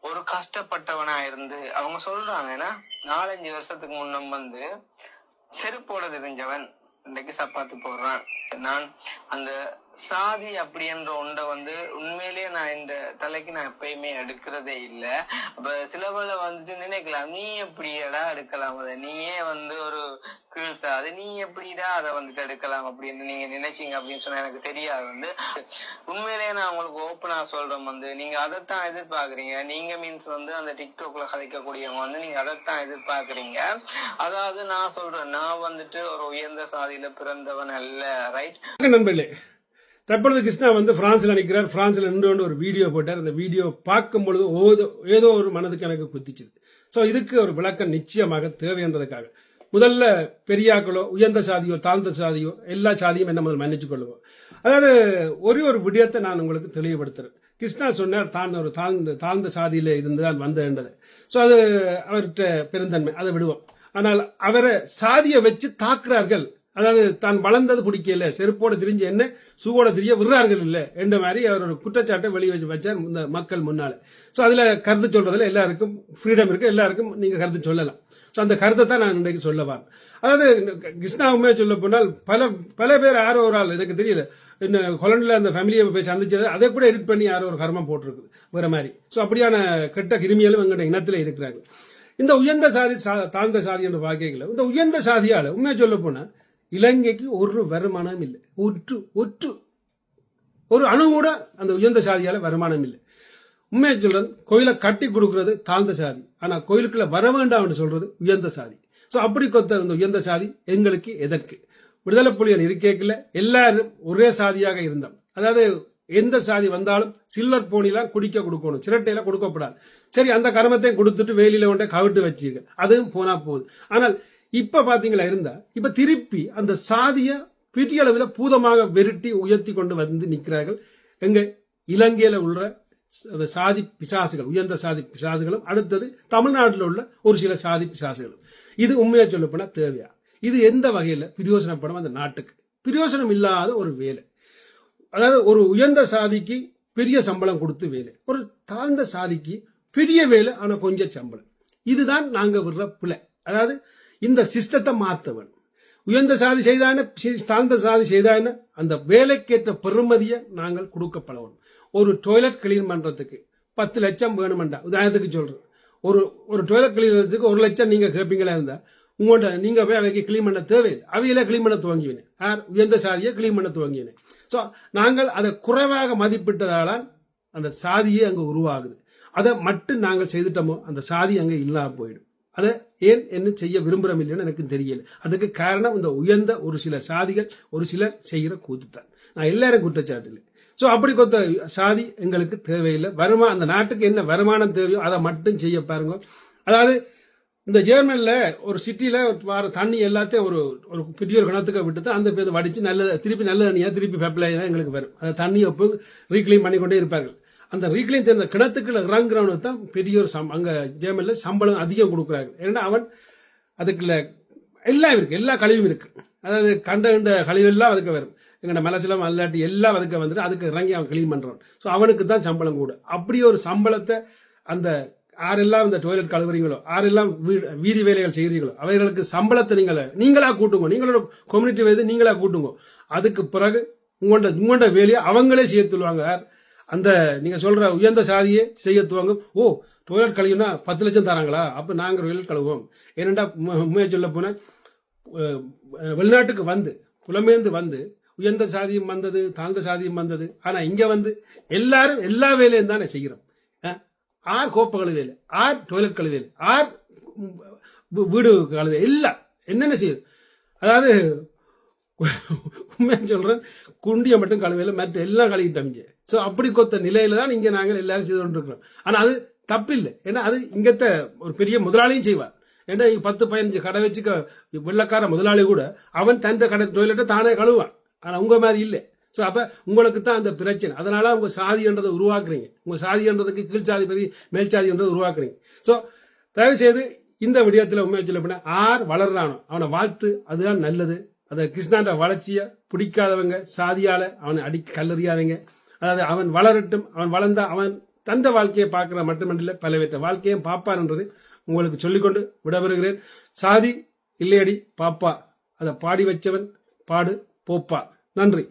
ஒரு கஷ்டப்பட்டவனா இருந்து அவங்க சொல்றாங்க ஏன்னா நாலஞ்சு வருஷத்துக்கு முன்னம் வந்து செருப்போட தெரிஞ்சவன் இன்னைக்கு சப்பாத்து போடுறான். நான் அந்த சாதி அப்படி என்ற ஒன்றை வந்து உண்மையிலேயே நான் இந்த தலைக்கு நான் எப்பயுமே எடுக்கிறதே இல்ல. அப்ப சிலவள வந்துட்டு நினைக்கலாம். நீ எப்படியடா எடுக்கலாம் அதை? நீயே வந்து ஒரு கீழ் அது நீ எப்படிடா அதை வந்துட்டு எடுக்கலாம் அப்படின்னு நீங்க நினைச்சீங்க அப்படின்னு சொன்னா எனக்கு தெரியாது. வந்து உண்மையிலேயே நான் உங்களுக்கு ஓப்பனா சொல்றேன் வந்து நீங்க அதைத்தான் எதிர்பார்க்கறீங்க. நீங்க மீன்ஸ் வந்து அந்த டிக்டாக்ல கதைக்கக்கூடியவங்க வந்து நீங்க அதைத்தான் எதிர்பார்க்கறீங்க. அதாவது நான் சொல்றேன் நான் வந்துட்டு ஒரு உயர்ந்த சாதியில பிறந்தவன் அல்ல ரைட் நண்பர்களே. தற்பொழுது கிருஷ்ணா வந்து பிரான்ஸ்ல நிற்கிறார் பிரான்ஸ்ல நின்று கொண்டு ஒரு வீடியோ போட்டார். அந்த வீடியோ பார்க்கும் பொழுது ஓதோ ஏதோ ஒரு மனதுக்கு எனக்கு குத்திச்சுது. ஸோ இதுக்கு ஒரு விளக்கம் நிச்சயமாக தேவை என்றதுக்காக முதல்ல பெரியாக்களோ உயர்ந்த சாதியோ தாழ்ந்த சாதியோ எல்லா சாதியும் என்ன முதல் மன்னிச்சு கொள்ளுவோம் அதாவது ஒரே ஒரு விடயத்தை நான் உங்களுக்கு தெளிவுபடுத்துறேன். கிருஷ்ணா சொன்னார் தாழ்ந்த ஒரு தாழ்ந்த தாழ்ந்த சாதியில் இருந்து தான் வந்தேன்றது. ஸோ அது அவர்கிட்ட பெருந்தன்மை அதை விடுவோம். ஆனால் அவரை சாதியை வச்சு தாக்குறார்கள் அதாவது தான் வளர்ந்தது பிடிக்கல செருப்போட திரிஞ்சு என்ன சூவோட திரிய விடுறார்கள் இல்லை என்ற மாதிரி அவர் ஒரு குற்றச்சாட்டை வெளியே வச்சு வச்சார் இந்த மக்கள் முன்னால. ஸோ அதில் கருத்து சொல்றதுல எல்லாருக்கும் ஃப்ரீடம் இருக்கு எல்லாருக்கும் நீங்க கருத்து சொல்லலாம். ஸோ அந்த கருத்தை தான் நான் இன்றைக்கு சொல்ல வரேன். அதாவது கிருஷ்ணாவுமே சொல்ல போனால் பல பல பேர் யாரோ ஒரு ஆள் எனக்கு தெரியல என்ன ஹொலண்டில் அந்த ஃபேமிலியை போய் சந்திச்சது அதை கூட எடிட் பண்ணி யாரோ ஒரு கர்மம் போட்டிருக்குது வேற மாதிரி. ஸோ அப்படியான கெட்ட கிருமிகளும் எங்கள்ட இனத்தில் இருக்கிறாங்க இந்த உயர்ந்த சாதி சா- தாழ்ந்த சாதி என்று பார்க்கல இந்த உயர்ந்த சாதியால் உண்மையை சொல்ல போனால் இலங்கைக்கு ஒரு வருமானம் இல்லை. ஒற்று ஒற்று. ஒரு அணு கூட அந்த உயர்ந்த சாதியால் வருமானம் இல்லை. உண்மையை சொல்றது கோயிலை கட்டி கொடுக்கறது தாழ்ந்த சாதி. ஆனால் கோயிலுக்குள்ள வர வேண்டாம் சொல்றது உயர்ந்த சாதி. ஸோ அப்படி கொத்த இந்த உயர்ந்த சாதி எங்களுக்கு எதற்கு? விடுதலை புலிகள் இருக்கேக்கில் எல்லாரும் ஒரே சாதியாக இருந்தோம். அதாவது எந்த சாதி வந்தாலும் சில்லர் போனிலாம் குடிக்க கொடுக்கணும் சிரட்டையில கொடுக்கப்படாது. சரி அந்த கர்மத்தையும் கொடுத்துட்டு வேலியில கொண்டே கவிட்டு வச்சிருக்க அதுவும் போனா போகுது ஆனால் இப்ப பாத்தீங்களா இருந்தா இப்ப திருப்பி அந்த சாதிய பெரிய அளவில் பூதமாக வெருட்டி உயர்த்தி கொண்டு வந்து நிற்கிறார்கள் எங்க இலங்கையில உள்ள அந்த சாதி பிசாசுகள் உயர்ந்த சாதி பிசாசுகளும் அடுத்தது தமிழ்நாட்டில் உள்ள ஒரு சில சாதி பிசாசுகளும். இது உண்மையா சொல்லப்போனா தேவையா? இது எந்த வகையில் பிரயோசனப்படும் அந்த நாட்டுக்கு? பிரயோசனம் இல்லாத ஒரு வேலை. அதாவது ஒரு உயர்ந்த சாதிக்கு பெரிய சம்பளம் கொடுத்து வேலை. ஒரு தாழ்ந்த சாதிக்கு பெரிய வேலை ஆனால் கொஞ்சம் சம்பளம். இதுதான் நாங்கள் விடுற பிள்ளை அதாவது இந்த சிஸ்டத்தை மாத்தவன். உயர்ந்த சாதி செய்தான தாழ்ந்த சாதி செய்தான அந்த வேலைக்கேற்ற பெருமதியை நாங்கள் கொடுக்க வேணும் ஒரு டாய்லெட் கிளீன் பண்றதுக்கு பத்து லட்சம் வேணுமெண்டா. உதாரணத்துக்கு சொல்றேன். ஒரு ஒரு டாய்லெட் கிளீன் பண்றதுக்கு ஒரு லட்சம் நீங்க கேட்பீங்களா இருந்தா உங்கள்கிட்ட நீங்க போய் அவைக்கு கிளீன் பண்ண தேவையில்லை. அவையில கிளீன் பண்ண துவங்கிவினேன். யார்? உயர்ந்த சாதியை கிளீன் பண்ண துவங்கினேன் ஸோ நாங்கள் அதை குறைவாக மதிப்பிட்டதால அந்த சாதியே அங்கே உருவாகுது. அதை மட்டும் நாங்கள் செய்துட்டோமோ அந்த சாதி அங்கே இல்லாமல் போயிடும். அதை ஏன் என்ன செய்ய விரும்புகிறோம் இல்லைன்னு எனக்கு தெரியல. அதுக்கு காரணம் இந்த உயர்ந்த ஒரு சில சாதிகள் ஒரு சிலர் செய்கிற கூத்துத்தான். நான் எல்லாரும் குற்றச்சாட்டு இல்லை ஸோ அப்படி கொத்த சாதி எங்களுக்கு தேவையில்லை. வருமா அந்த நாட்டுக்கு என்ன வருமானம் தேவையோ அதை மட்டும் செய்ய பாருங்க. அதாவது இந்த ஜெர்மனில் ஒரு சிட்டியில் வர தண்ணி எல்லாத்தையும் ஒரு ஒரு பெரிய ஒரு கிணத்துக்கு விட்டு தான் அந்த பேர் வடித்து நல்ல திருப்பி நல்ல தண்ணியாக திருப்பி பைப்லைனாக எங்களுக்கு வரும். அந்த தண்ணியை எப்போ ரீக்ளைம் பண்ணிக்கொண்டே இருப்பார்கள். அந்த ரீக்ளைம் செய்த கிணத்துக்குள்ள இறங்குறவனுக்கு தான் பெரிய ஒரு சம் அங்கே ஜெர்மனில் சம்பளம் அதிகம் கொடுக்குறாங்க. ஏன்னா அவன் அதுக்குள்ள எல்லாம் இருக்குது எல்லா கழிவும் இருக்குது அதாவது கண்ட கண்ட கழிவெல்லாம் அதுக்கு வரும். எங்கட மலசிலம் அல்லாட்டி எல்லாம் அதுக்கு வந்துட்டு அதுக்கு இறங்கி அவன் கிளீன் பண்ணுறான் ஸோ அவனுக்கு தான் சம்பளம் கூட. அப்படி ஒரு சம்பளத்தை அந்த யாரெல்லாம் இந்த டாய்லெட் கழுவுறீங்களோ யாரெல்லாம் வீடு வீதி வேலைகள் செய்கிறீங்களோ அவர்களுக்கு சம்பளத்தை நீங்கள் நீங்களாக கூட்டுங்க. நீங்களோட கம்யூனிட்டி வைத்து நீங்களாக கூட்டுங்க. அதுக்கு பிறகு உங்களோட உங்களோட வேலையை அவங்களே செய்ய சொல்லுவாங்க யார்? அந்த நீங்கள் சொல்கிற உயர்ந்த சாதியை செய்ய துவங்கும் ஓ டொய்லெட் கழுவினா பத்து லட்சம் தராங்களா? அப்போ நாங்கள் டொய்லெட் கழுவோம் ஏனெண்டா உண்மையை சொல்ல போனால் வெளிநாட்டுக்கு வந்து புலமேந்து வந்து உயர்ந்த சாதியும் வந்தது தாழ்ந்த சாதியும் வந்தது. ஆனால் இங்கே வந்து எல்லாரும் எல்லா வேலையும் தானே செய்கிறோம் ஆர் கோப்ப கழுவேல் ஆர் டொய்லெட் கழுவேல் ஆர் வீடு கழுவேல் எல்லாம் என்னென்ன செய்யும் அதாவது உண்மையாக சொல்கிறேன் குண்டியை மட்டும் கழுவையில் மற்ற எல்லாம் கழுவிட்டோம் ஸோ அப்படி கொத்த நிலையில தான் இங்கே நாங்கள் எல்லாரும் செய்து கொண்டிருக்கிறோம். ஆனால் அது தப்பில்லை. ஏன்னா அது இங்கத்த ஒரு பெரிய முதலாளியும் செய்வார். ஏன்னா பத்து பதினஞ்சு கடை வச்சுக்க வெள்ளக்கார முதலாளி கூட அவன் தன் கடை டொய்லெட்டை தானே கழுவான். ஆனால் உங்கள் மாதிரி இல்லை. ஸோ அப்போ உங்களுக்கு தான் அந்த பிரச்சனை. அதனால் உங்க சாதின்றதை உருவாக்குறீங்க. உங்க சாதின்றதுக்கு கீழ் சாதி பதி மேல் சாதின்றதை உருவாக்குறீங்க. ஸோ தயவு செய்து இந்த விடயத்தில் உண்மையை சொல்ல போனா ஆர் வளர்றானோ அவனை வாழ்த்து அதுதான் நல்லது. அந்த கிருஷ்ணாண்ட வளர்ச்சியை பிடிக்காதவங்க சாதியால அவனை அடி கல்லறியாதீங்க. அதாவது அவன் வளரட்டும் அவன் வளர்ந்தா அவன் தந்த வாழ்க்கையை பார்க்குற மட்டுமல்ல பலவேற்ற வாழ்க்கையும் பார்ப்பார் என்றது உங்களுக்கு சொல்லிக்கொண்டு விடைபெறுகிறேன். சாதி இல்லையடி பாப்பா. அதை பாடி வச்சவன் பாடு போப்பா. நன்றி.